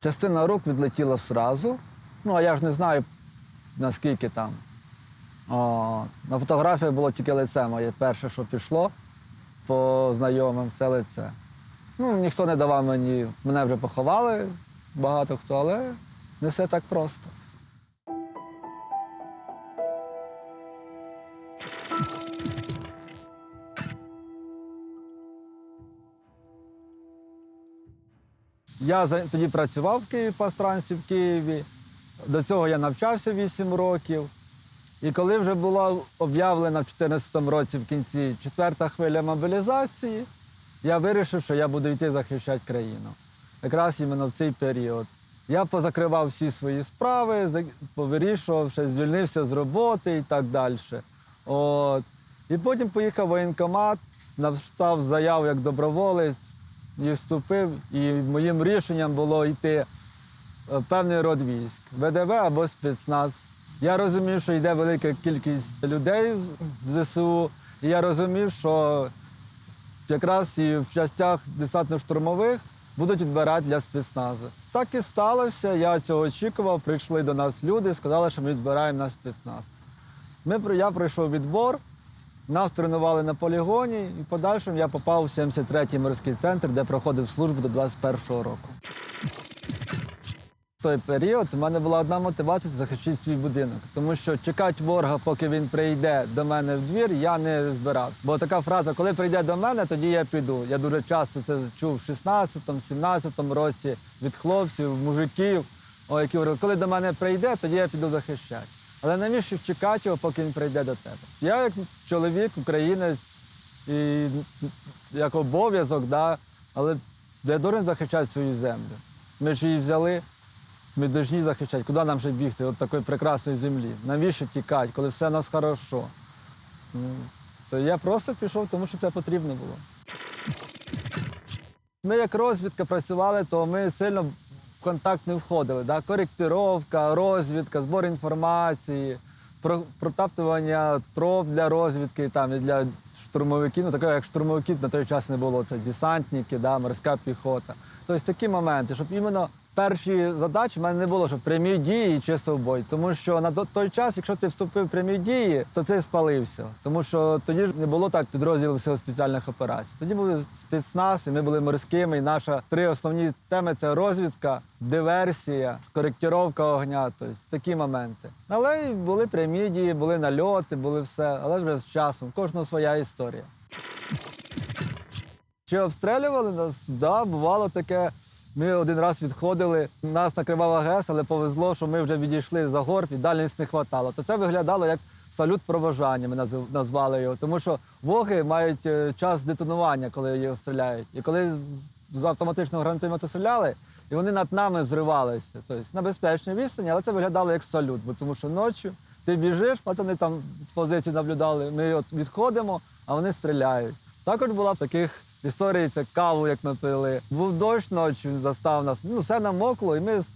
Частина рук відлетіла одразу, Ну, а я ж не знаю, наскільки там. О, на фотографії було тільки лице моє. Перше, що пішло по знайомим, це лице. Ну, ніхто не давав мені, мене вже поховали, багато хто, але не все так просто. Я тоді працював в Києві по астранці в Києві. До цього я навчався 8 років. І коли вже була об'явлена в 2014 році в кінці четверта хвиля мобілізації, я вирішив, що я буду йти захищати країну. Якраз іменно в цей період. Я позакривав всі свої справи, повирішував, що звільнився з роботи і так далі. От. І потім поїхав в воєнкомат, написав заяву як доброволець і вступив. І моїм рішенням було йти е, певний род військ ВДВ або спецназ. Я розумів, що йде велика кількість людей в ЗСУ, і я розумів, що якраз і в частях десантно-штурмових будуть відбирати для спецназу. Так і сталося. Я цього очікував. Прийшли до нас люди, сказали, що ми відбираємо на спецназ. Ми, я пройшов відбор, нас тренували на полігоні, і в подальшому я попав у 73-й морський центр, де проходив службу до 21-го року. В той період у мене була одна мотивація захистити свій будинок, тому що чекати ворога, поки він прийде до мене в двір, я не збирався. Бо така фраза, коли прийде до мене, тоді я піду. Я дуже часто це чув в 16-17 році від хлопців, мужиків, які говорили, коли до мене прийде, тоді я піду захищати. Але навіщо чекати його, поки він прийде до тебе? Я як чоловік, українець, і як обов'язок, да, але я должен захищати свою землю. Ми ж її взяли. Ми повинні захищати. Куди нам ще бігти від такої прекрасної землі? Навіщо тікати, коли все у нас хорошо? Ну, то я просто пішов, тому що це потрібно було. Ми як розвідка працювали, то ми сильно в контакт не входили. Да? Коректировка, розвідка, збор інформації, про- протаптування троп для розвідки там, і для штурмовиків. Ну, такого, як штурмовиків на той час не було. Це десантники, да, морська піхота. Тобто такі моменти, щоб іменно перші задачі в мене не було, щоб прямі дії і чисто в бой. Тому що на той час, якщо ти вступив в прямі дії, то це спалився. Тому що тоді ж не було так підрозділів сил спеціальних операцій. Тоді були спецназ, і ми були морськими. І наша три основні теми це розвідка, диверсія, коректировка огня. Тобто такі моменти. Але були прямі дії, були нальоти, були все, але вже з часом. У Кожного своя історія. Чи обстрілювали нас? Да, бувало таке. Ми один раз відходили, нас накривав АГС, але повезло, що ми вже відійшли за горб і дальність не вистачало. То це виглядало як салют провожання, ми назвали його. Тому що воги мають е, час детонування, коли їх стріляють. І коли з автоматичного гранатомета стріляли, і вони над нами зривалися. Тобто на безпечній відстані, але це виглядало як салют, бо тому що ночі ти біжиш, пацани там з позиції наблюдали. Ми от відходимо, а вони стріляють. Також була таких історій, це каву, як ми пили. Був дощ ночі, він застав нас. Ну, все намокло, і ми з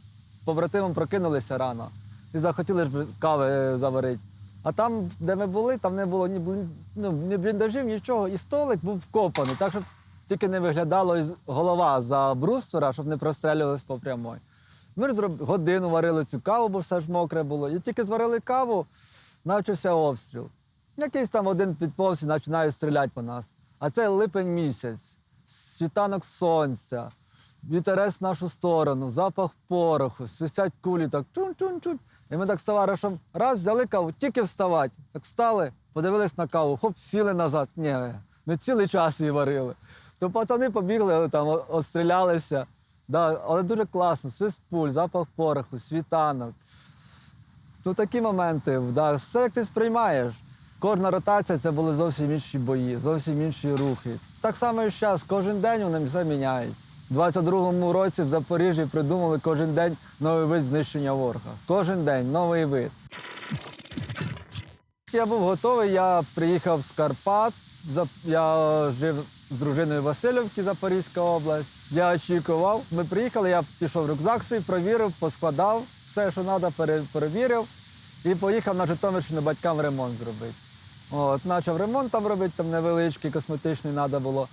побратимом прокинулися рано. І захотіли ж кави е, заварити. А там, де ми були, там не було ні, ну, ні бліндажів, нічого. І столик був вкопаний, так щоб тільки не виглядало із- голова за бруствера, щоб не прострілювалися по прямой. Ми ж годину варили цю каву, бо все ж мокре було. І тільки зварили каву, почався обстріл. Якийсь там один підповз і починає стріляти по нас. А це липень місяць, світанок сонця, вітерець в нашу сторону, запах пороху, свистять кулі так чун-чун-чун. І ми так з товаришем раз взяли каву, тільки вставати. Так встали, подивились на каву, хоп, сіли назад. Ні, ми цілий час її варили. То пацани побігли, там о- отстрілялися. Да, але дуже класно, свист пуль, запах пороху, світанок. Ну такі моменти, да, все як ти сприймаєш. Кожна ротація це були зовсім інші бої, зовсім інші рухи. Так само і зараз, кожен день вони все міняють. У 22-му році в Запоріжжі придумали кожен день новий вид знищення ворога. Кожен день новий вид. Я був готовий, я приїхав з Карпат, я жив з дружиною Васильівки, Запорізька область. Я очікував. Ми приїхали, я пішов в рюкзак свій, провірив, поскладав все, що треба, перевірив. І поїхав на Житомирщину батькам ремонт зробити. От, почав ремонт там робити, там невеличкий, косметичний треба було.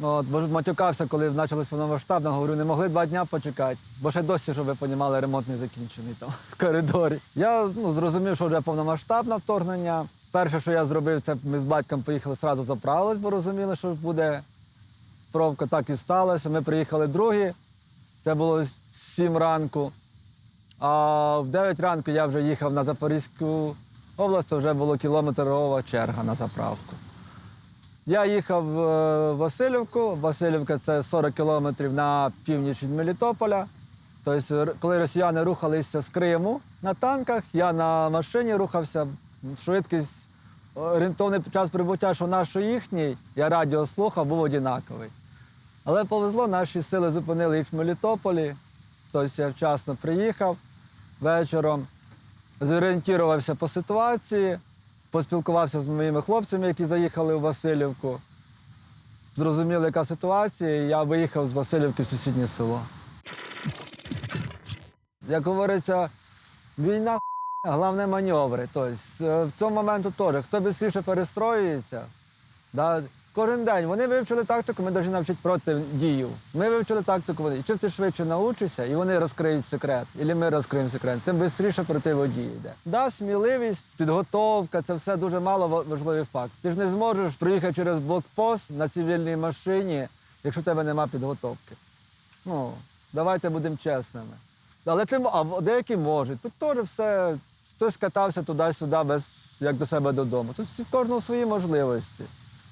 От, бо матюкався, коли почалось повномасштабно, говорю, не могли два дня почекати, бо ще досі, щоб ви розуміли, ремонт не закінчений там в коридорі. Я ну, зрозумів, що вже повномасштабне вторгнення. Перше, що я зробив, це ми з батьком поїхали одразу заправились, бо розуміли, що буде пробка. Так і сталося. Ми приїхали другі, це було 7 ранку. А в 9 ранку я вже їхав на Запорізьку область, то вже було кілометрова черга на заправку. Я їхав в Васильівку. Васильівка це 40 кілометрів на північ від Мелітополя. Тобто, коли росіяни рухалися з Криму на танках, я на машині рухався. Швидкість, орієнтовний час прибуття, що наш, що їхній, я радіо слухав, був однаковий. Але повезло, наші сили зупинили їх в Мелітополі. Тобто я вчасно приїхав вечором, зорієнтувався по ситуації, поспілкувався з моїми хлопцями, які заїхали в Васильівку. Зрозуміли, яка ситуація, і я виїхав з Васильівки в сусіднє село. Як говориться, війна головне маневри. Тобто, е, в цьому моменту теж, хто швидше перестроюється, да, кожен день вони вивчили тактику, ми повинні навчити проти дію. Ми вивчили тактику, вони. І чим ти швидше навчишся, і вони розкриють секрет, і ми розкриємо секрет, тим швидше проти водії йде. Да, сміливість, підготовка це все дуже мало важливий факт. Ти ж не зможеш проїхати через блокпост на цивільній машині, якщо в тебе немає підготовки. Ну, давайте будемо чесними. Але мо- а деякі можуть. Тут теж все, хтось катався туди-сюди, без, як до себе додому. Тут кожного свої можливості.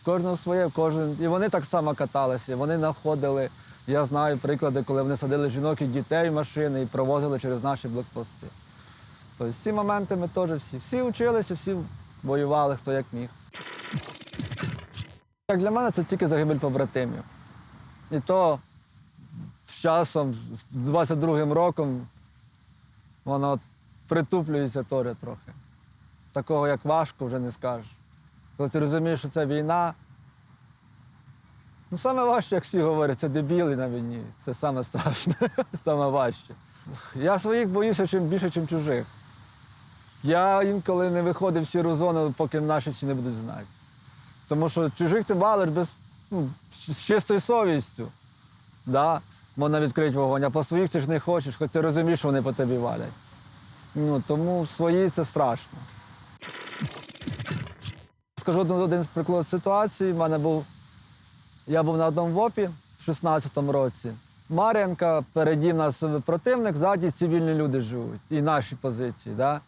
Кожного своє, кожен. І вони так само каталися, вони знаходили. Я знаю приклади, коли вони садили жінок і дітей в машини і провозили через наші блокпости. Тобто ці моменти ми теж всі. Всі вчилися, всі воювали, хто як міг. Як для мене це тільки загибель побратимів. І то з часом, з 22-м роком, воно притуплюється теж трохи. Такого, як важко, вже не скажеш. Коли ти розумієш, що це війна. Ну, саме важче, як всі говорять, це дебіли на війні. Це саме страшне, саме важче. Я своїх боюся чим більше, ніж чужих. Я інколи не виходив в сіру зону, поки наші всі не будуть знати. Тому що чужих ти валиш без, ну, з чистою совістю. Да? Можна відкрити вогонь, а по своїх ти ж не хочеш, хоч ти розумієш, що вони по тобі валять. Ну, тому свої це страшно. Скажу один, з приклад ситуації. У мене був, я був на одному ВОПі в 16-му році. Мар'янка, переді нас противник, ззаді цивільні люди живуть. І наші позиції. Да?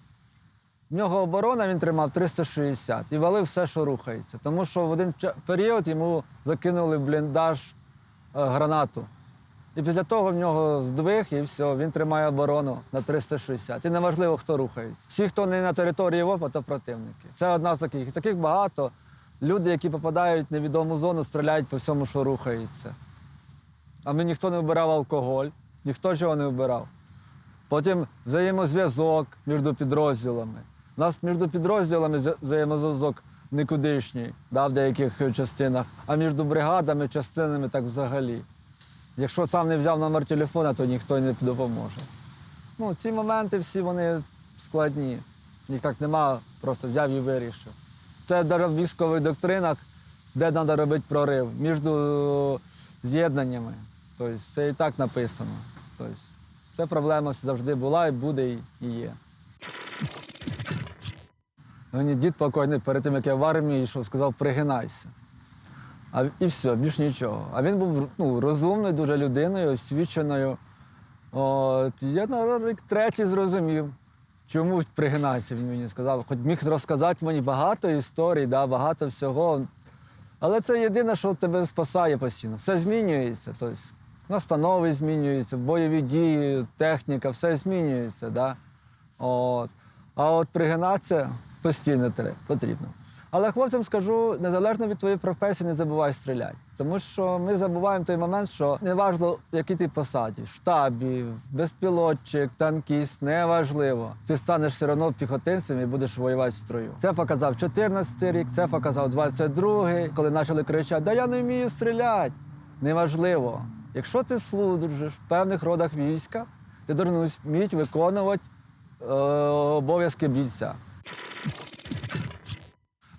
В нього оборона він тримав 360 і валив все, що рухається. Тому що в один період йому закинули в бліндаж е, гранату. І після того в нього здвиг і все, він тримає оборону на 360. І неважливо, хто рухається. Всі, хто не на території ВОПа, то противники. Це одна з таких. Таких багато. Люди, які попадають в невідому зону, стріляють по всьому, що рухається. А ми ніхто не вбирав алкоголь, ніхто чого не вбирав. Потім взаємозв'язок між підрозділами. У нас між підрозділами взаємозв'язок никудишній, да, в деяких частинах, а між бригадами, частинами так взагалі. Якщо сам не взяв номер телефона, то ніхто не допоможе. Ну, ці моменти всі вони складні. Їх так нема, просто взяв і вирішив. Це в військових доктринах, де треба робити прорив між е, з'єднаннями. Тобто це і так написано. Тобто, це проблема завжди була і буде, і є. Мені дід покойний перед тим, як я в армії йшов, сказав, пригинайся. А, і все, більш нічого. А він був ну, розумною, дуже людиною, освіченою. От, я на рік третій зрозумів, чому пригинайся, він мені сказав. Хоч міг розказати мені багато історій, да, багато всього. Але це єдине, що тебе спасає постійно. Все змінюється. Тобто, настанови змінюються, бойові дії, техніка, все змінюється. Да? От. А от пригинатися постійно потрібно. Але хлопцям скажу, незалежно від твоєї професії, не забувай стріляти. Тому що ми забуваємо той момент, що неважливо, який ти посаді, в штабі, безпілотчик, танкіст, неважливо. Ти станеш все одно піхотинцем і будеш воювати в строю. Це показав 14 рік, це показав 22-й, коли почали кричати, да я не вмію стріляти. Неважливо. Якщо ти служиш в певних родах війська, ти повинен вміти виконувати е, обов'язки бійця.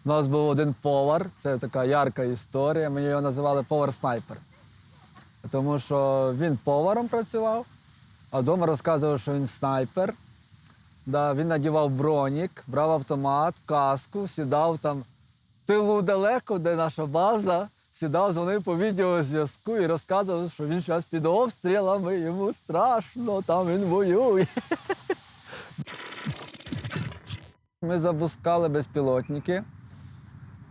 У нас був один повар, це така ярка історія. Ми його називали повар-снайпер. Тому що він поваром працював, а вдома розказував, що він снайпер. Да, він надівав бронік, брав автомат, каску, сідав там в тилу далеко, де наша база, сідав дзвонив по відеозв'язку і розказував, що він зараз під обстрілами, йому страшно, там він воює. Ми запускали безпілотники.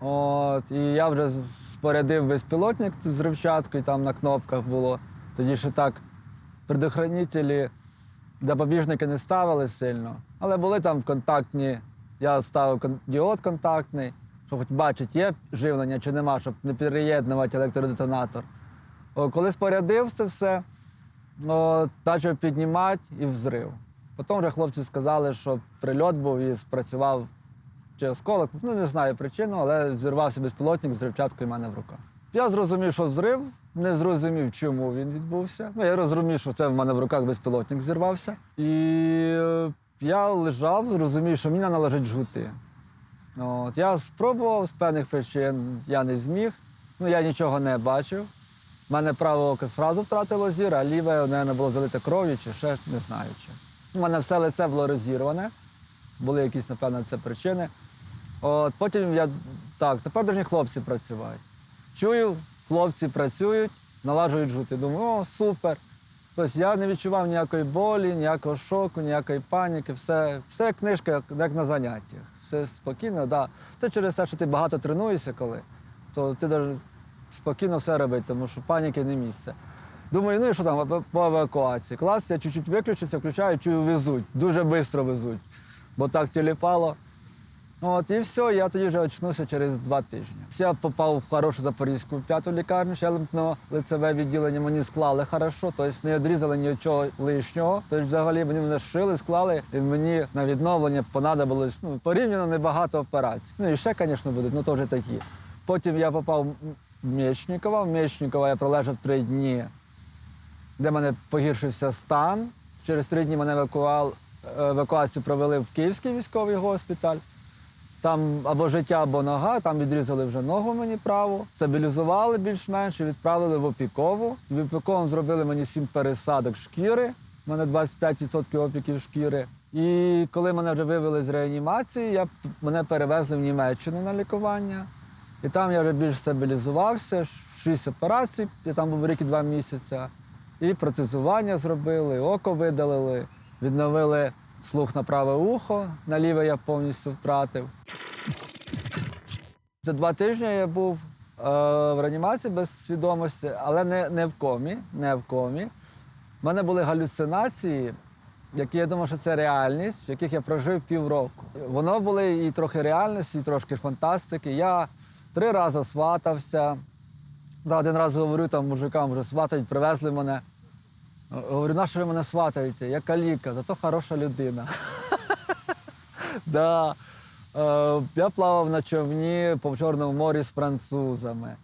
От, і я вже спорядив безпілотник з рівчаткою, там на кнопках було. Тоді ще так предохранителі, запобіжники не ставили сильно, але були там контактні. Я ставив діод контактний, щоб хоч бачити, є живлення чи нема, щоб не переєднувати електродетонатор. О, коли спорядив це все, почав піднімати і взрив. Потім вже хлопці сказали, що прильот був і спрацював чи осколок. Ну, не знаю причину, але взірвався безпілотник з рівчаткою в мене в руках. Я зрозумів, що взрив, не зрозумів, чому він відбувся. Ну, я розумів, що це в мене в руках безпілотник зірвався. І е, я лежав, зрозумів, що мені треба належить жгути. От, я спробував з певних причин, я не зміг. Ну, я нічого не бачив. У мене праве око одразу втратило зір, а ліве, мабуть, було залите кров'ю чи ще не знаю чи. У мене все лице було розірване. Були якісь, напевно, це причини. От, потім я так, тепер повинні хлопці працювати. Чую, хлопці працюють, наладжують жути. Думаю, о, супер. Тобто я не відчував ніякої болі, ніякого шоку, ніякої паніки, все, все як книжка, як, як на заняттях. Все спокійно, да. Це через те, що ти багато тренуєшся коли, то ти даже спокійно все робити, тому що паніки не місце. Думаю, ну і що там по евакуації? Клас, я чуть-чуть виключився, включаю, чую, везуть. Дуже швидко везуть. Бо так тіліпало. От, і все, я тоді вже очнувся через два тижні. Я попав в хорошу запорізьку п'яту лікарню, ще лимпно лицеве відділення мені склали хорошо, тобто не відрізали нічого лишнього. Тобто взагалі мені мене зшили, склали, і мені на відновлення понадобилось ну, порівняно небагато операцій. Ну і ще, звісно, будуть, ну то вже такі. Потім я попав в Мєчникова. В Мєчникова я пролежав три дні, де мене погіршився стан. Через три дні мене евакуал, евакуацію провели в Київський військовий госпіталь. Там або життя, або нога, там відрізали вже ногу мені праву, стабілізували більш-менш і відправили в опікову. В опікову зробили мені сім пересадок шкіри. У мене 25% опіків шкіри. І коли мене вже вивели з реанімації, я, мене перевезли в Німеччину на лікування. І там я вже більш стабілізувався, шість операцій, я там був рік і два місяці. І протезування зробили, і око видалили, відновили слух на праве ухо, на ліве я повністю втратив. За два тижні я був е, в реанімації без свідомості, але не, не в комі. Не в комі. У мене були галюцинації, які я думав, що це реальність, в яких я прожив півроку. Воно були і трохи реальності, і трошки фантастики. Я три рази сватався. Один раз говорю там мужикам, вже сватають, привезли мене. Говорю, на що ви мене сватаєте? Я каліка, зато хороша людина. да. е, я плавав на човні по Чорному морі з французами.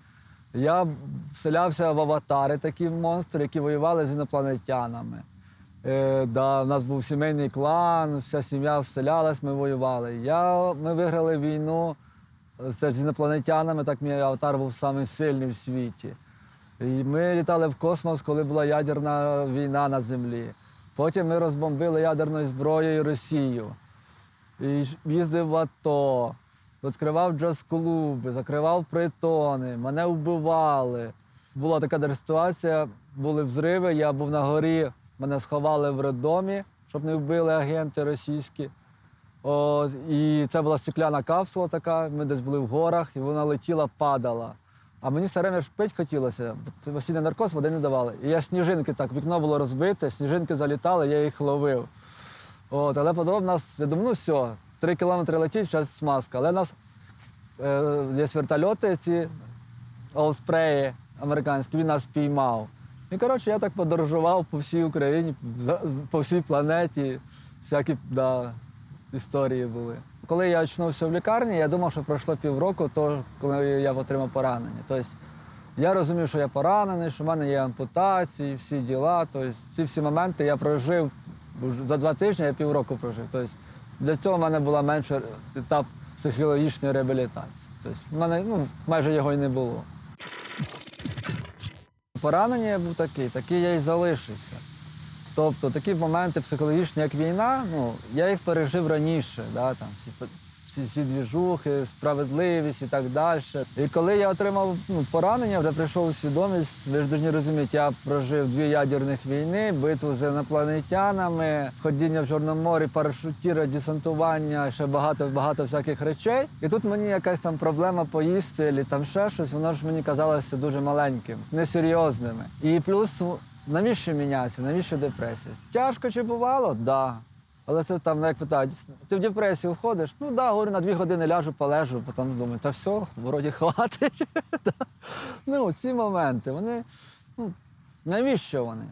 Я вселявся в аватари, такі монстри, які воювали з інопланетянами. Е, да, у нас був сімейний клан, вся сім'я вселялась, ми воювали. Я, ми виграли війну е, це з інопланетянами, так мій аватар був самий сильний в світі. І ми літали в космос, коли була ядерна війна на землі. Потім ми розбомбили ядерною зброєю Росію. І їздив в АТО, відкривав джаз-клуби, закривав притони, мене вбивали. Була така ситуація, були взриви, я був на горі, мене сховали в роддомі, щоб не вбили агенти російські. От, і це була стекляна капсула така, ми десь були в горах, і вона летіла, падала. А мені все время ж пить хотілося, бо постійний наркоз води не давали. І я сніжинки так, вікно було розбите, сніжинки залітали, я їх ловив. От, але потім нас, я думаю, ну все, три кілометри летіть, зараз смазка. Але нас е, є вертольоти, ці олспреї американські, він нас піймав. І коротше, я так подорожував по всій Україні, по всій планеті, всякі да, історії були. Коли я очнувся в лікарні, я думав, що пройшло півроку, то коли я отримав поранення. Тобто я розумів, що я поранений, що в мене є ампутації, всі діла. Тобто ці всі моменти я прожив за два тижні, я півроку прожив. Тобто для цього в мене була менша етап психологічної реабілітації. Тобто в мене ну, майже його і не було. Поранення я був такий, такий я і залишився. Тобто такі моменти психологічні, як війна, ну, я їх пережив раніше, да, там, всі, всі, всі двіжухи, справедливість і так далі. І коли я отримав ну, поранення, вже прийшов у свідомість, ви ж повинні розуміти, я прожив дві ядерних війни, битву з інопланетянами, ходіння в Чорному морі, парашутіра, десантування, ще багато багато всяких речей. І тут мені якась там проблема поїсти, або там ще щось, воно ж мені казалося дуже маленьким, несерйозними. І плюс навіщо мінятися, навіщо депресія? Тяжко чи бувало? Так. Да. Але це там, як питають, ти в депресію входиш? Ну так, да, говорю, на дві години ляжу, полежу, потім думаю, та все, вроді хватить. Ну, ці моменти, вони, ну, навіщо вони?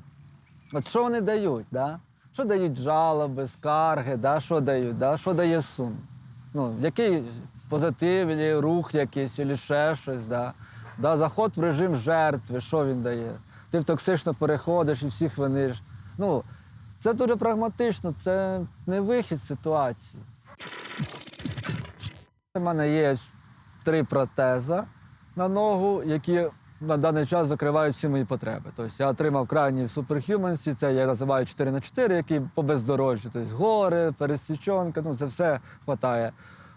От що вони дають? Да? Що дають жалоби, скарги, да? що дають, да? що дає сум? Ну, який позитив, рух якийсь, або ще щось. Да? Да? Заход в режим жертви, що він дає? Ти токсично переходиш і всіх виниш. Ну, це дуже прагматично, це не вихід ситуації. У мене є три протези на ногу, які на даний час закривають всі мої потреби. Тобто я отримав крайні в Superhumans, це я називаю 4 на 4 які по бездорожжю. Тобто гори, пересічонка, ну це все вистачає.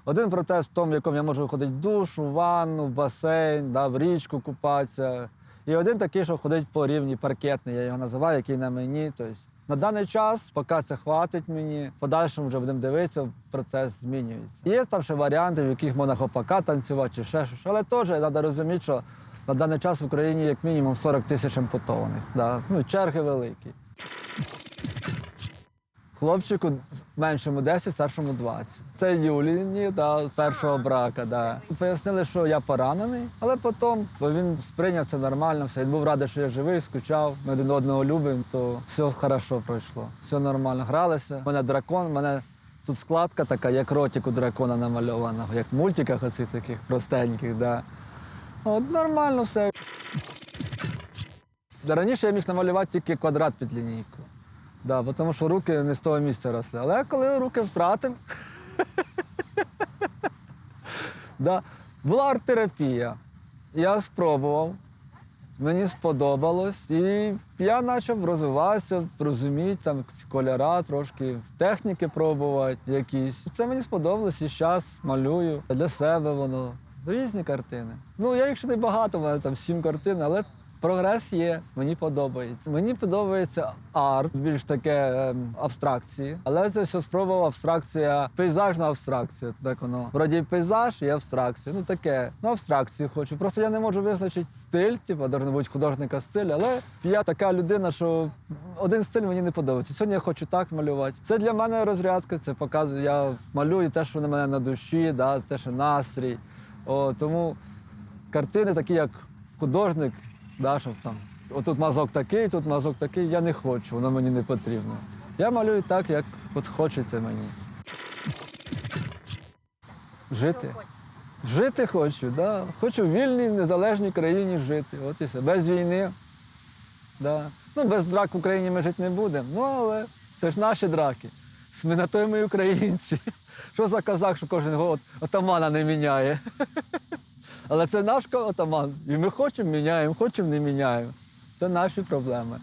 Один протез в тому, в якому я можу ходити в душ, у ванну, в басейн, да, в річку купатися. І один такий, що ходить по рівні паркетний, я його називаю, який на мені. Тобто, на даний час, поки це хватить мені, в подальшому вже будемо дивитися, процес змінюється. Є там ще варіанти, в яких можна хопака танцювати чи ще щось. Але теж треба розуміти, що на даний час в Україні як мінімум 40 тисяч ампутованих. Да? Ну, черги великі. Хлопчику меншому 10, старшому 20. Це Юліні, да, першого брака. Да. Пояснили, що я поранений, але потім бо він сприйняв це нормально, все. Він був радий, що я живий, скучав. Ми один одного любимо, то все хорошо пройшло. Все нормально. Гралися. У мене дракон, у мене тут складка така, як ротик у дракона намальована, як в мультиках оцих таких простеньких. Да. От нормально все. Раніше я міг намалювати тільки квадрат під лінійку. Да, бо тому що руки не з того місця росли. Але коли руки втратив, да, була арт-терапія. Я спробував, мені сподобалось. І я почав розвиватися, розуміти там кольора, трошки техніки пробувати якісь. Це мені сподобалось і зараз малюю. Для себе воно. Різні картини. Ну, я ще не багато, в мене там сім картин, але Прогрес є, мені подобається. Мені подобається арт, більш таке ем, абстракції. Але це все спробував абстракція, пейзажна абстракція. Так воно. Вроді пейзаж і абстракція. Ну таке. Ну, абстракцію хочу. Просто я не можу визначити стиль, типу, должен бути художника стиль, але я така людина, що один стиль мені не подобається. Сьогодні я хочу так малювати. Це для мене розрядка, це показує. Я малюю те, що на мене на душі, да, те, що настрій. О, тому картини такі, як художник. Да, щоб там, отут мазок такий, тут мазок такий, я не хочу, воно мені не потрібно. Я малюю так, як от хочеться мені. Жити. Жити хочу, да. хочу в вільній, незалежній країні жити. От і все. Без війни. Да. Ну, без драк в Україні ми жити не будемо. Ну, але це ж наші драки. Ми на той ми українці. Що за казак, що кожен год отамана не міняє. Але це наш отаман. І ми хочемо міняємо, хочемо не міняємо. Це наші проблеми.